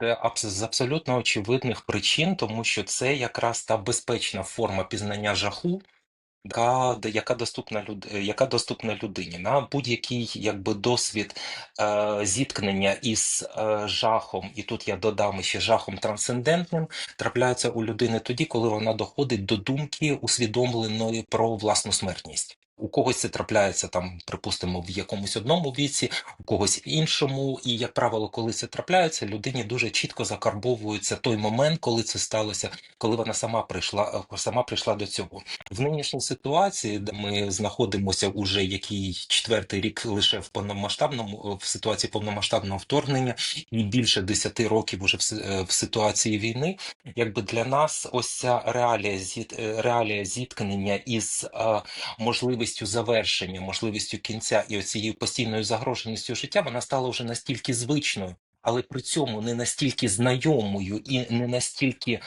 Це абс- з абсолютно очевидних причин, тому що це якраз та безпечна форма пізнання жаху, яка, д- яка доступна люд, е, яка доступна людині. На будь-який якби досвід е, зіткнення із е, жахом, і тут я додам ще жахом трансцендентним, трапляється у людини тоді, коли вона доходить до думки усвідомленої про власну смертність. У когось це трапляється там, припустимо, в якомусь одному віці, у когось іншому. І, як правило, коли це трапляється, людині дуже чітко закарбовується той момент, коли це сталося, коли вона сама прийшла, е, сама прийшла до цього. В нинішній ситуації, де ми знаходимося уже який четвертий рік лише в повномасштабному в ситуації повномасштабного вторгнення, і більше десяти років уже в, е, в ситуації війни, якби для нас ось ця реалія е, реалія зіткнення із е, можливістю завершення, можливістю кінця і оцією постійною загроженістю життя, вона стала вже настільки звичною, але при цьому не настільки знайомою і не настільки